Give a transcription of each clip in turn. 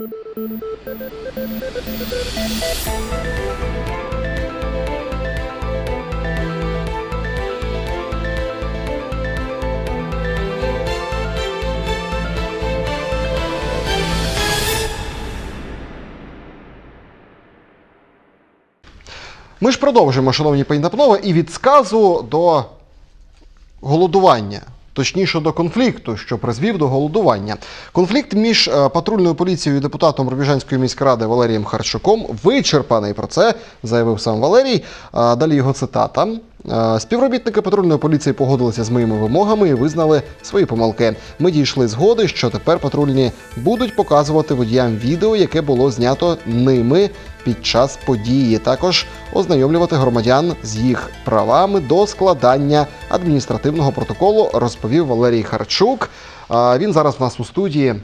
Ми ж продовжуємо, шановні пані та панове, і від сказу до голодування. Точніше до конфлікту, що призвів до голодування. Конфлікт між е, патрульною поліцією і депутатом Рубіжанської міськради Валерієм Харчуком вичерпаний. Про це заявив сам Валерій. Далі його цитата. Співробітники патрульної поліції погодилися з моїми вимогами і визнали свої помилки. Ми дійшли згоди, що тепер патрульні будуть показувати водіям відео, яке було знято ними під час події. Також ознайомлювати громадян з їх правами до складання адміністративного протоколу, розповів Валерій Харчук. Він зараз у нас у студії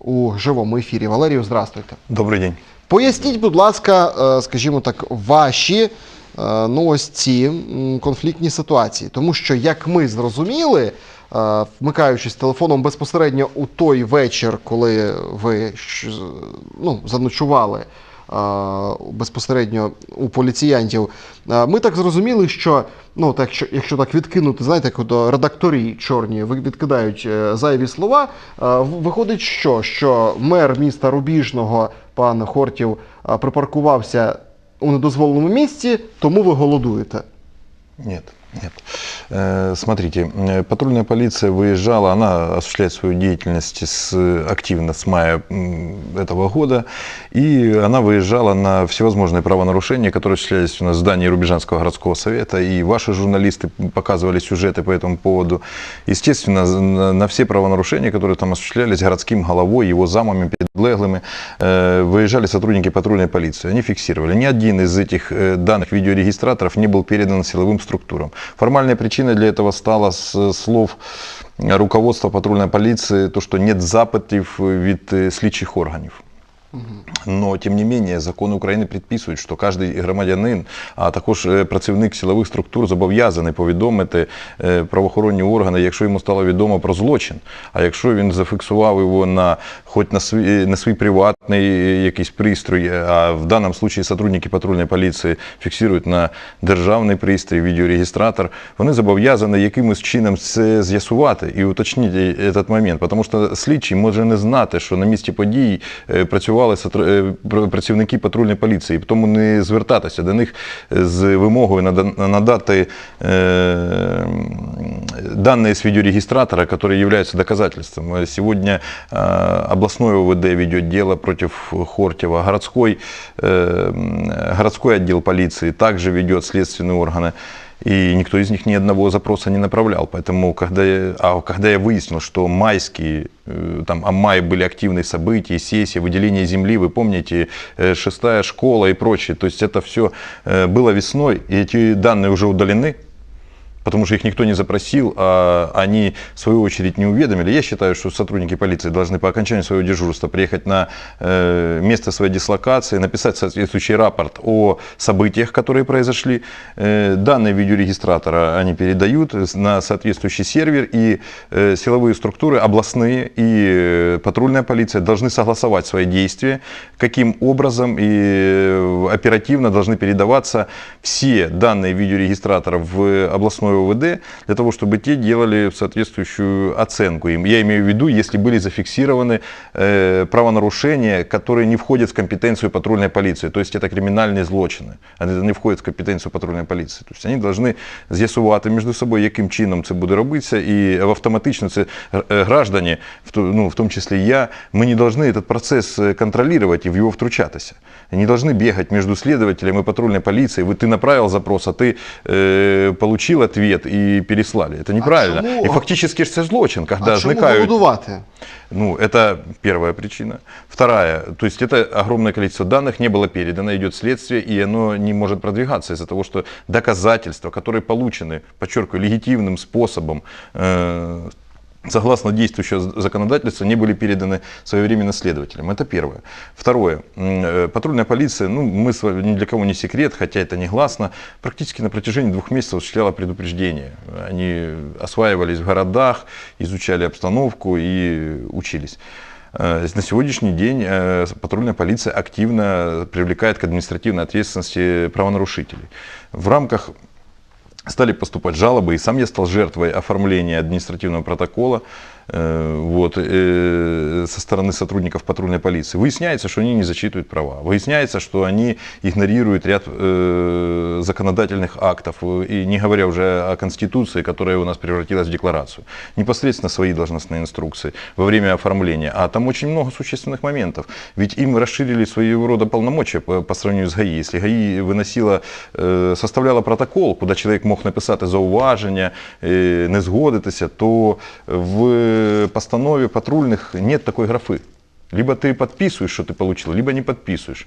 у живому ефірі. Валерію, здрастуйте. Добрий день. Поясніть, будь ласка, е, скажімо так, ваші ну, ось ці конфліктні ситуації. Тому що, як ми зрозуміли, е, вмикаючись телефоном безпосередньо у той вечір, коли ви ну, заночували е, безпосередньо у поліціянтів, е, ми так зрозуміли, що ну, так, що, якщо так відкинути, знаєте, як редакторі чорні відкидають е, зайві слова, е, виходить, що, що мер міста Рубіжного, пан Хортів, е, припаркувався у недозволеному місці, тому ви голодуєте. Нет, нет. Э, Смотрите, э, патрульная полиция выезжала, она осуществляет свою деятельность с, активно с мая этого года, и она выезжала на всевозможные правонарушения, которые осуществлялись у нас в здании Рубежанского городского совета, и ваши журналисты показывали сюжеты по этому поводу. Естественно, на, все правонарушения, которые там осуществлялись городским головой, его замами, подлеглыми, э, выезжали сотрудники патрульной полиции. Они фиксировали. Ни один из этих данных видеорегистраторов не был передан силовым структурам. Формальной причиной для этого стало с слов руководства патрульной полиции, то, что нет запитів від е, слідчих органів. Но тим не менее закони України підписують, що кожен громадянин, а також е, працівник силових структур зобов'язаний повідомити е, правоохоронні органи, якщо йому стало відомо про злочин. А якщо він зафіксував його на хоч на свій на свій приватний е, якийсь пристрій, а в даному випадку сотрудники патрульної поліції фіксують на державний пристрій, відеорегістратор, вони зобов'язані якимось чином це з'ясувати і уточнити цей момент, тому що слідчий може не знати, що на місці подій е, працювали сотр- е, пр- працівники патрульної поліції, тому не звертатися до них з вимогою нада- надати е, данные с видеорегистратора, которые являются доказательством. Э, Сегодня э, областной ОВД ведет дело против Хортьева, городской, э, м, городской отдел полиции также ведет следственные органы. И никто из них ни одного запроса не направлял. Поэтому, когда я, а когда я выяснил, что майские, э, там, о мае были активные события, сессии, выделение земли, вы помните, э, шестая школа и прочее. То есть это все было весной, и эти данные уже удалены потому что их никто не запросил, а они в свою очередь не уведомили. Я считаю, что сотрудники полиции должны по окончании своего дежурства приехать на э, место своей дислокации, написать соответствующий рапорт о событиях, которые произошли. Э, данные видеорегистратора они передают на соответствующий сервер, и э, силовые структуры, областные и патрульная полиция должны согласовать свои действия, каким образом и оперативно должны передаваться все данные видеорегистраторов в областной ОВД для того, чтобы те делали соответствующую оценку им. Я имею в виду, если были зафиксированы э, правонарушения, которые не входят в компетенцию патрульной полиции, то есть это криминальные злочины, они не входять в компетенцію патрульної поліції. Тобто вони повинні з'ясувати між собою, яким чином це буде робитися, і автоматично це е, граждані, в то- ну, в тому числі я, ми не повинні цей процес е, контролювати і в його втручатися. Не должны бегать между следователем и патрульной полицией. Вот ты направил запрос, а ты э, получил ответ и переслали. Это неправильно. И фактически же это злочин, когда а чому зникают голодувати? ну, это первая причина. Вторая, то есть это огромное количество данных не было передано, идет следствие, и оно не может продвигаться из-за того, что доказательства, которые получены, подчеркиваю, легитимным способом, э, согласно действующего законодательства, не были переданы своевременно следователям. Это первое. Второе. Э, Патрульная полиция, ну, мы с вами- ни для кого не секрет, хотя это не гласно, практически на протяжении двух месяцев осуществляла предупреждение. Они осваивались в городах, изучали обстановку и учились. Э, На сегодняшний день э, патрульная полиция активно привлекает к административной ответственности правонарушителей. В рамках стали поступать жалобы, и сам я стал жертвой оформления административного протокола вот, э, со стороны сотрудников патрульной полиции. Выясняется, что они не зачитывают права. Выясняется, что они игнорируют ряд э, законодательных актов, э, и не говоря уже о Конституции, которая у нас превратилась в декларацию. Непосредственно свои должностные инструкции во время оформления. А там очень много существенных моментов. Ведь им расширили своего рода полномочия по, сравнению с ГАИ. Если ГАИ выносила, составляла протокол, куди чоловік мог написати зауваження, не згодитися, то в постанові патрульних нет такой графы. Либо ты подписываешь, что ты получил, либо не подписываешь.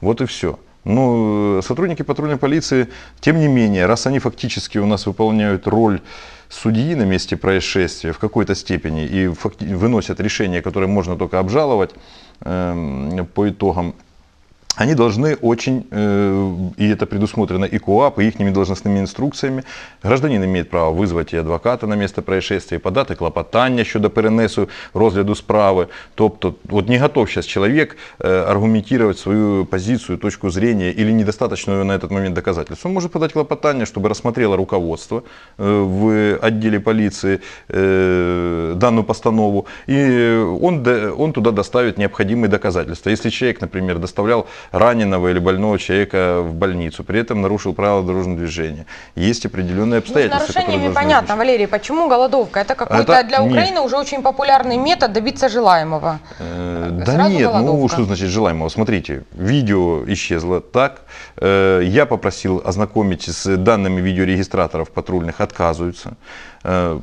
Вот и все. Но сотрудники патрульной полиции, тем не менее, раз они фактически у нас выполняют роль судьи на месте происшествия в какой-то степени и выносят решение, которое можно только обжаловать эм, по итогам, они должны очень, э, и это предусмотрено и КУАП, и их должностными инструкциями, гражданин имеет право вызвать и адвоката на место происшествия, подати клопотання щодо перенесу розгляду справи. Тобто, от не готов сейчас человек э, аргументировать свою позицию, точку зрения или недостаточную на этот момент доказательств. Он может подать клопотание, чтобы рассмотрело руководство э, в отделе полиции данную постанову, и он, он туда доставит необходимые доказательства. Если человек, например, доставлял раненого или больного человека в больницу, при этом нарушил правила дорожного движения, есть определенные Ну, с обстоятельства, нарушениями понятно, изучить. Валерий, почему голодовка? Это какой-то Это для нет. Украины уже очень популярный метод добиться желаемого. Э, Да Сразу нет, ну голодовка. что значит желаемого? Смотрите, видео исчезло так. Э, Я попросил ознакомить с данными видеорегистраторов патрульных, отказываются. Э,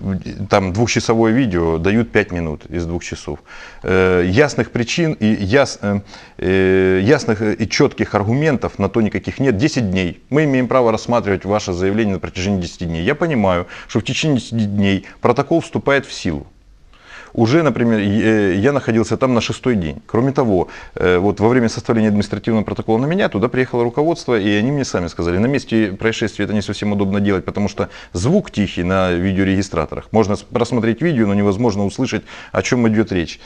Там двухчасовое видео дают 5 минут из двух часов. Э, Ясных причин и яс- э, э, ясных и четких аргументов на то никаких нет. 10 дней. Мы имеем право рассматривать ваше заявление на протяжении 10 дней. Я понимаю, что в течение 10 дней протокол вступает в силу уже, например, э, я находился там на шестой день. Кроме того, э, вот во время составления административного протокола на меня туда приехало руководство, и они мне сами сказали, на месте происшествия это не совсем удобно делать, потому что звук тихий на видеорегистраторах. Можно просмотреть видео, но невозможно услышать, о чем идет речь.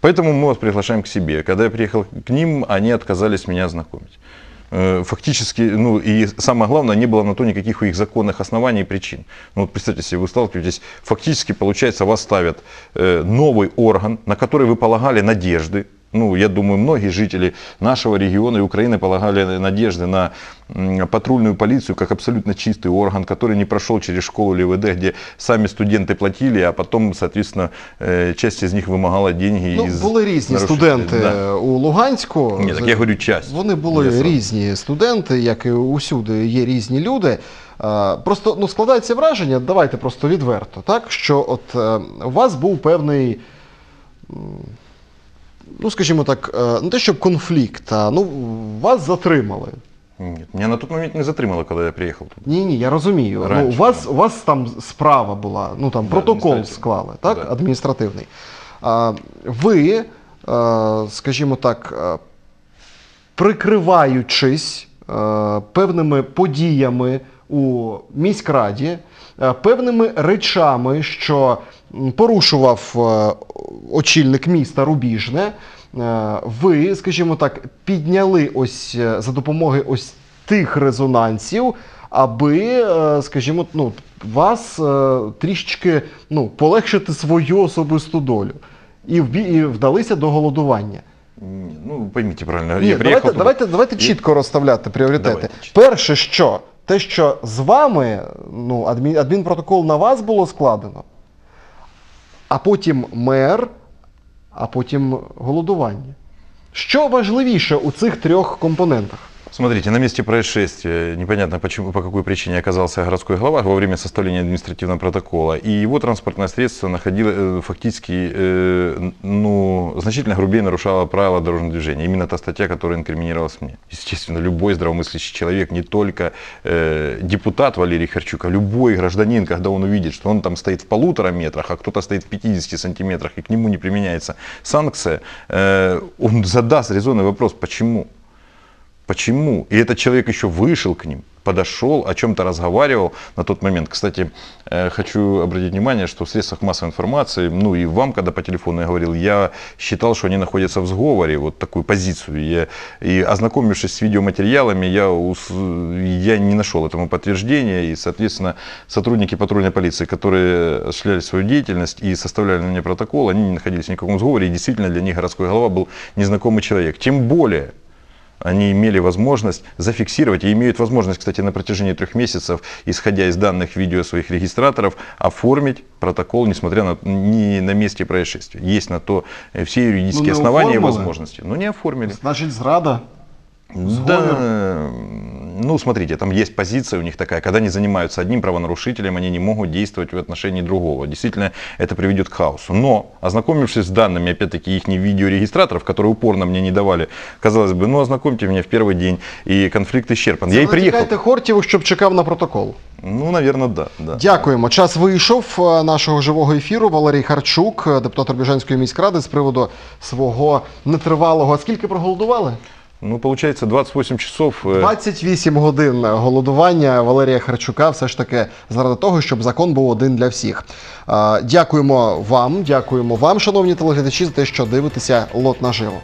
Поэтому мы вас приглашаем к себе. Когда я приехал к ним, они отказались меня знакомить. Э, Фактически, ну и самое главное, не было на то никаких их законных оснований и причин. Ну вот представьте себе, вы сталкиваетесь, фактически получается вас ставят э, новый орган, на который вы полагали надежды. Ну, я думаю, многие жители нашего региона и Украины полагали надежды на м, патрульную полицию как абсолютно чистый орган, который не прошел через школу ЛВД, где сами студенты платили, а потом, соответственно, э, часть из них вымогала деньги Ну, из були різні нарушителей. студенти Да. у Луганську. Ні, так я говорю часть. Вони були Я сам. різні студенти, як і усюди є різні люди. Е, Просто ну, складається враження, давайте просто відверто, так, що от е, у вас був певний, м, ну скажімо так, е, не те, щоб конфлікт, а ну, вас затримали. Нет, меня на тот момент не затримало, когда я приехал тут. Ні, ні, я розумію. ну, Раніше, у, вас, у вас там справа була, ну там Да, протокол адміністративний. склали, так? Да. Адміністративний. А, ви, е, скажімо так, е, прикриваючись е, певними подіями у міськраді, е, певними речами, що порушував е, очільник міста Рубіжне, е, ви, скажімо так, підняли ось за допомогою ось тих резонансів, аби, скажімо, ну, вас трішечки ну, полегшити свою особисту долю. І, і вдалися до голодування. Ну, поймите правильно, Ні, я приехал давайте, давайте, давайте і- чітко розставляти пріоритети. Давайте. Перше, що те, що з вами ну, адмін, адмінпротокол на вас було складено, а потім мер, а потім голодування. Що важливіше у цих трьох компонентах? Смотрите, на месте происшествия непонятно почему, по какой причине оказался городской глава во время составления административного протокола, и его транспортное средство находило, э, фактически э, ну, значительно грубее нарушало правила дорожного движения. Именно та статья, которая инкриминировалась мне. Естественно, любой здравомыслящий человек, не только э, депутат Валерий Харчук, а любой гражданин, когда он увидит, что он там стоит в полутора метрах, а кто-то стоит в 50 сантиметрах, и к нему не применяется санкция, он задаст резонный вопрос, почему? Почему? И этот человек еще вышел к ним, подошел, о чем-то разговаривал на тот момент. Кстати, э, хочу обратить внимание, что в средствах массовой информации, ну и вам, когда по телефону я говорил, я считал, что они находятся в сговоре, вот такую позицию. Я, и ознакомившись с видеоматериалами, я, я не нашел этому подтверждения. И, соответственно, сотрудники патрульной полиции, которые осуществляли свою деятельность и составляли на мне протокол, они не находились в каком сговоре. И действительно для них городской голова был незнакомый человек. Тем более, они имели возможность зафиксировать и имеют возможность, кстати, на протяжении трех месяцев, исходя из данных видео своих регистраторов, оформить протокол, несмотря на не на месте происшествия. Есть на то э, все юридические Ну, основания и оформили. возможности, но не оформили. Значить, зрада. Да, ну смотрите, там есть позиция у них такая, когда они занимаются одним правонарушителем, они не могут действовать в отношении другого. Действительно, это приведет к хаосу. Но, ознакомившись с данными, опять-таки, их видеорегистраторов, которые упорно мне не давали, казалось бы, ну ознакомьте меня в первый день, и конфликт исчерпан. Я и приехал. Натякайте Хортіву, щоб чекав на протокол. Ну, наверное, да. да. Дякуємо. Час вийшов е, нашого живого ефіру. Валерій Харчук, е, депутат Рубіжанської міськради, з приводу свого нетривалого. А скільки проголодували? Ну, получається, 28 часов. э, 28 годин голодування Валерія Харчука все ж таки заради того, щоб закон був один для всіх. Е, Дякуємо вам, дякуємо вам, шановні телеглядачі, за те, що дивитеся лот наживо.